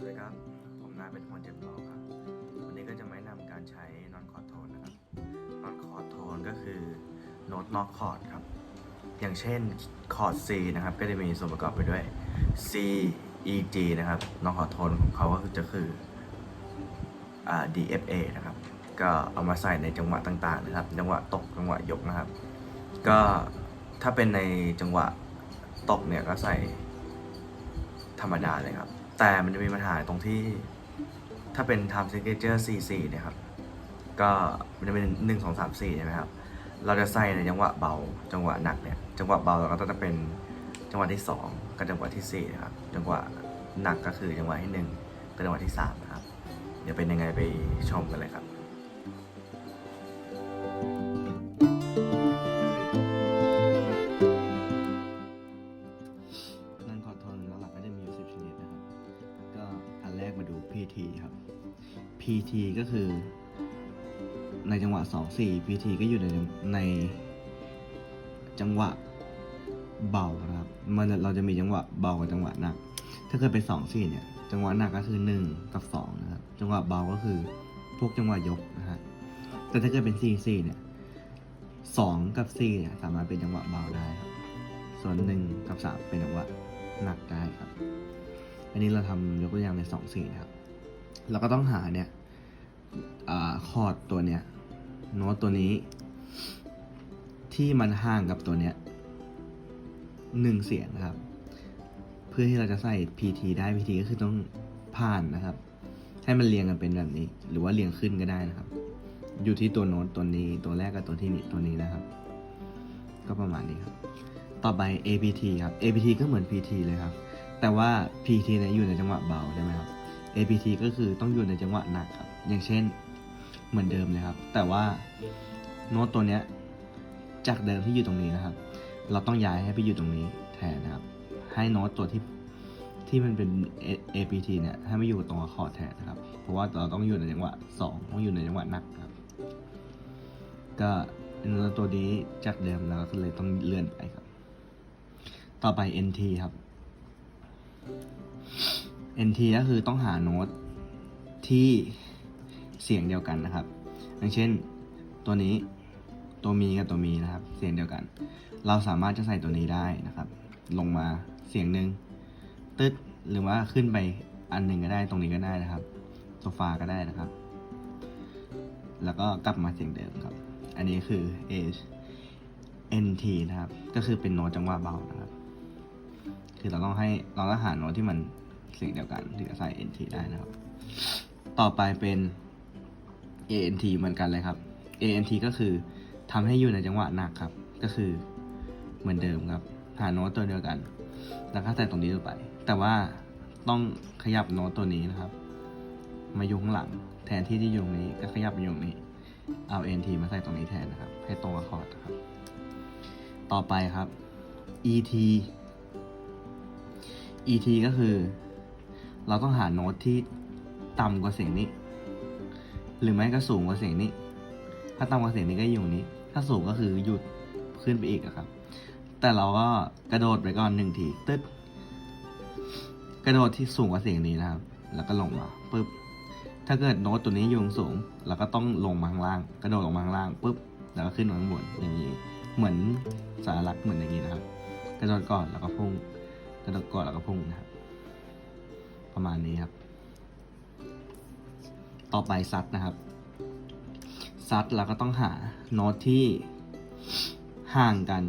วัสดีครับ ผมนายเป็นคนเจ็บรอครับ วันนี้ก็จะมาแนะนำการใช้นอนคอร์ดโทนนะครับ นอนคอร์ดโทนก็คือโน้ตน็อกคอร์ดครับ อย่างเช่นคอร์ด C นะครับ ก็จะมีส่วนประกอบไปด้วย C E G นะครับ นอนคอร์ดโทนของเขาก็คือจะคืออ่า D F A นะครับ ก็เอามาใส่ในจังหวะต่างๆนะครับ จังหวะตก จังหวะยกนะครับ ก็ถ้าเป็นในจังหวะตกเนี่ยก็ใส่ธรรมดาเลยครับ แต่มันจะมีปัญหาตรงที่ถ้าเป็น time signature 4/4เนี่ยครับ ก็มันจะเป็น 1 2 3 4ใช่ไหมครับ เราจะใส่ในจังหวะเบา จังหวะหนักเนี่ย จังหวะเบาเราก็ต้องเป็นจังหวะที่ 2 กับจังหวะที่ 4 นะครับ จังหวะหนักก็คือจังหวะที่ 1 กับจังหวะที่3นะครับ เดี๋ยวเป็นยังไงไปชมกันเลยครับ PT ครับ PT ก็คือ ในจังหวะ 2 4 PT ก็อยู่ในในจังหวะเบานะครับ มันเราจะมีจังหวะเบากับจังหวะหนัก ถ้าเกิดเป็น2 4เนี่ย จังหวะหนักก็คือ 1 กับ 2 นะครับ จังหวะเบาก็คือพวกจังหวะยกนะฮะ แต่ถ้าเกิดเป็น4 4เนี่ย2กับ4เนี่ยสามารถเป็นจังหวะเบาได้ครับส่วน1กับ3เป็นจังหวะหนักได้ครับ อันนี้เราทำยกตัวอย่างในสองสี่นะครับ เราก็ต้องหาเนี่ยอคอร์ดตัวเนี้ยโน้ตตัวนี้ ที่มันห่างกับตัวเนี้ยหนึ่งเสียงนะครับ เพื่อที่เราจะใส่ PT ได้ PT ก็คือต้องผ่านนะครับ ให้มันเรียงกันเป็นแบบนี้ หรือว่าเรียงขึ้นก็ได้นะครับ อยู่ที่ตัวโน้ตตัวนี้ตัวแรกกับตัวที่นี่ตัวนี้นะครับ ก็ประมาณนี้ครับ ต่อไป APT ครับ APT ก็เหมือน PT เลยครับ แต่ว่า PT เนี่ยอยู่ในจังหวะเบาใช่ไหมครับ APT ก็คือต้องอยู่ในจังหวะหนักครับ อย่างเช่นเหมือนเดิมเลยครับ แต่ว่าโน้ตตัวเนี้ยจากเดิมที่อยู่ตรงนี้นะครับ เราต้องย้ายให้ไปอยู่ตรงนี้แทนนะครับ ให้โน้ตตัวที่ที่มันเป็น APT เนี่ยให้มาอยู่ตรงคอร์ดแทนนะครับ เพราะว่าเราต้องอยู่ในจังหวะสองต้องอยู่ในจังหวะหนักครับ ก็โน้ตตัวนี้จากเดิมเราก็เลยต้องเลื่อนไปครับ ต่อไป NT ครับ NT ก็คือต้องหาโน้ตที่เสียงเดียวกันนะครับ อย่างเช่นตัวนี้ตัวมีกับตัวมีนะครับ เสียงเดียวกัน เราสามารถจะใส่ตัวนี้ได้นะครับ ลงมาเสียงหนึ่งตึ๊ดหรือว่าขึ้นไปอันหนึ่งก็ได้ตรงนี้ก็ได้นะครับโซฟาก็ได้นะครับ แล้วก็กลับมาเสียงเดิมครับ อันนี้คือ A NT นะครับ ก็คือเป็นโน้ตจังหวะเบานะครับ คือเราต้องให้เราต้องหาโน้ตที่มัน สียงเดียวกันถึงจะใส่ NT ได้นะครับ ต่อไปเป็น ANT เหมือนกันเลยครับ ANT ก็คือทำให้อยู่ในจังหวะหนักครับ ก็คือเหมือนเดิมครับ หาโน้ตตัวเดียวกัน แล้วก็ใส่ตรงนี้ลงไป แต่ว่าต้องขยับโน้ตตัวนี้นะครับ มาอยู่ข้างหลัง แทนที่ที่อยู่ตรงนี้ก็ขยับมาอยู่ตรงนี้ เอา NT มาใส่ตรงนี้แทนนะครับ ให้ตรงกับคอร์ดครับ ต่อไปครับ ET ET ก็คือ เราต้องหาโน้ตที่ต่ำกว่าเสียงนี้ หรือไม่ก็สูงกว่าเสียงนี้ ถ้าต่ำกว่าเสียงนี้ก็อยู่นี้ ถ้าสูงก็คือหยุดขึ้นไปอีกครับ แต่เราก็กระโดดไปก่อนหนึ่งทีตึ๊ดกระโดดที่สูงกว่าเสียงนี้นะครับ แล้วก็ลงมาปุ๊บ ถ้าเกิดโน้ตตัวนี้อยู่สูงเราก็ต้องลงมาข้างล่าง กระโดดลงมาข้างล่างปุ๊บ แล้วก็ขึ้นมาข้างบนอย่างนี้ เหมือนสารลักษณ์เหมือนอย่างนี้นะครับ กระโดดก่อนแล้วก็พุ่ง กระโดดก่อนแล้วก็พุ่งนะครับ ประมาณนี้ครับ ต่อไปซัดนะครับ ซัดเราก็ต้องหาโน้ตที่ห่างกัน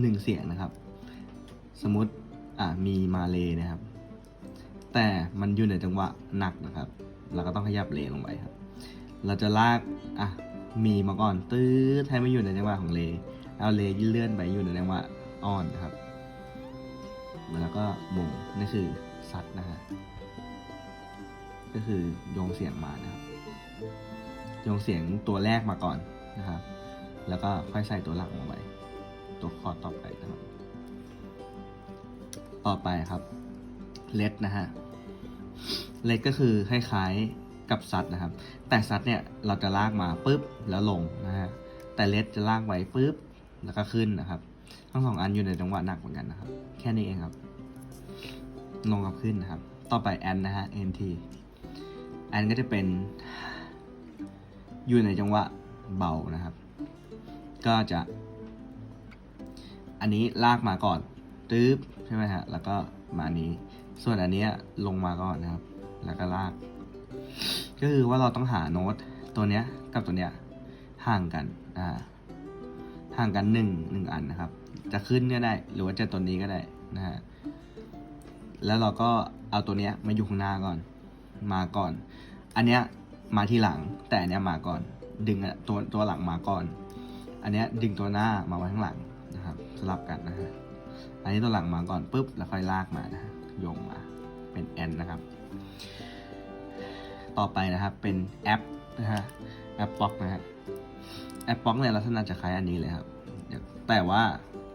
หนึ่งเสียงนะครับ สมมติอ่ามีมาเลนะครับ แต่มันอยู่ในจังหวะหนักนะครับ เราก็ต้องขยับเลลงไปครับ เราจะลากอะมีมาก่อนตื้อให้มันอยู่ในจังหวะของเลเอาเลยื่เลื่อนไปอยู่ในจังหวะอ่อนนะครับ แล้วก็บ่งนี่คือซัดนะฮะก็คือโยงเสียงมานะครับโยงเสียงตัวแรกมาก่อนนะครับ แล้วก็ค่อยใส่ตัวหลังลงไปตัวคอต่อไปนะครับต่อไปครับเลดนะฮะเลดก็คือคล้ายๆกับซัดนะครับ แต่ซัดเนี่ยเราจะลากมาปุ๊บแล้วลงนะฮะแต่เลดจะลากไว้ปุ๊บแล้วก็ขึ้นนะครับ ทั้งสองอันอยู่ในจังหวะหนักเหมือนกันนะครับ แค่นี้เองครับ ลงกับขึ้นนะครับ ต่อไปแอนนะฮะ nt แอนก็จะเป็น อยู่ในจังหวะเบานะครับ ก็จะ อันนี้ลากมาก่อนตึ๊บใช่ไหมฮะ แล้วก็มานี้ ส่วนอันเนี้ยลงมาก่อนนะครับ แล้วก็ลาก ก็คือว่าเราต้องหาโน้ตตัวเนี้ยกับตัวเนี้ยห่างกัน อ่า ห่างกันหนึ่งหนึ่งอันนะครับ จะขึ้นก็ได้ หรือว่าจะตัวนี้ก็ได้นะฮะแล้วเราก็เอาตัวเนี้ยมาอยู่ข้างหน้าก่อน มาก่อน อันเนี้ยมาทีหลัง แต่อันเนี้ยมาก่อน ดึงอะตัวตัวหลังมาก่อน อันเนี้ยดึงตัวหน้ามาไว้ข้างหลังนะครับสลับกันนะฮะอันนี้ตัวหลังมาก่อนปุ๊บแล้วค่อยลากมานะฮะโยงมาเป็นแอนนะครับ ต่อไปนะครับเป็นแอปนะฮะแอปบล็อกนะฮะ แอปบ็อกเนี่ยลักษณะจะคล้ายอันนี้เลยครับ แต่ว่า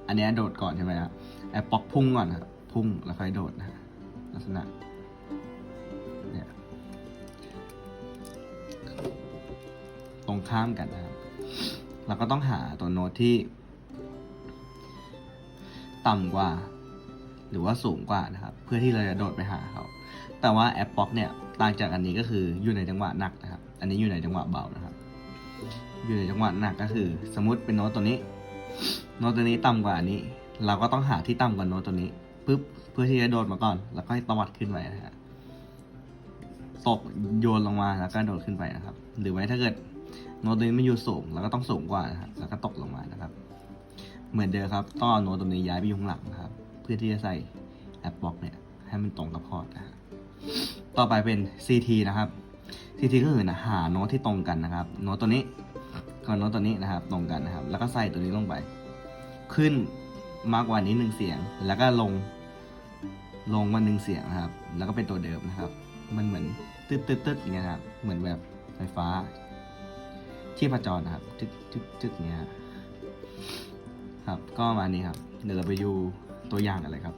อันนี้โดดก่อนใช่ไหมครับแอปบ็อกพุ่งก่อนครับพุ่งแล้วค่อยโดดนะลักษณะเนี่ยตรงข้ามกันนะครับ เราก็ต้องหาตัวโน้ตที่ ต่ำกว่า หรือว่าสูงกว่านะครับ เพื่อที่เราจะโดดไปหาเขาแต่ว่าแอปบ็อกเนี่ยต่างจากอันนี้ก็คืออยู่ในจังหวะหนักนะครับ อันนี้อยู่ในจังหวะเบานะครับ อยู่ในจังหวะหนักก็คือ สมมติเป็นโน้ตตัวนี้ โน้ตตัวนี้ต่ำกว่านี้ เราก็ต้องหาที่ต่ำกว่าโน้ตตัวนี้ปุ๊บเพื่อที่จะโดดมาก่อน แล้วก็ให้ตวัดขึ้นไปนะฮะตกโยนลงมาแล้วก็โดดขึ้นไปนะครับ หรือไว้ถ้าเกิดโน้ตตัวนี้ไม่อยู่สูงเราก็ต้องสูงกว่านะครับแล้วก็ตกลงมานะครับ เหมือนเดิมครับต้องเอาโน้ตตัวนี้ย้ายไปอยู่ข้างหลังนะครับ เพื่อที่จะใส่แอปบ็อกเนี่ย ให้มันตรงกับคอร์ดนะฮะต่อไปเป็น CT นะครับ CT ก็คือหาโน้ตที่ตรงกันนะครับ โน้ตตัวนี้ โน้ตตัวนี้นะครับ ตรงกันนะครับ แล้วก็ใส่ตัวนี้ลงไป ขึ้นมากกว่านี้หนึ่งเสียง แล้วก็ลง ลงมาหนึ่งเสียงนะครับ แล้วก็เป็นตัวเดิมนะครับ มันเหมือนตึ๊ดตึ๊ดตึ๊ดอย่างเงี้ยครับ เหมือนแบบไฟฟ้า ที่ประจรนะครับตึ๊ดตึ๊ดตึ๊ดอย่างเงี้ยครับ ก็มานี้ครับ เดี๋ยวเราไปดูตัวอย่างกันเลยครับ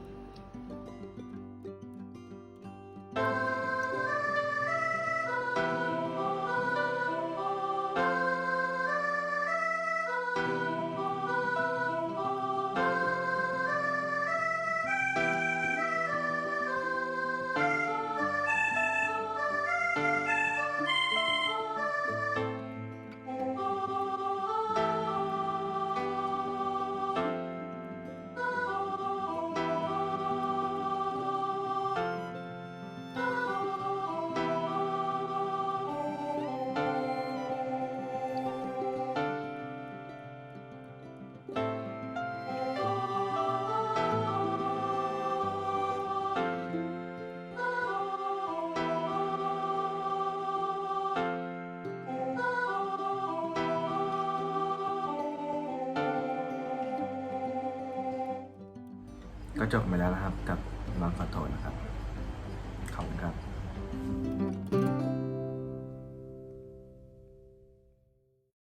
ก็จบไปแล้วนะครับ กับลองขอโทษนะครับ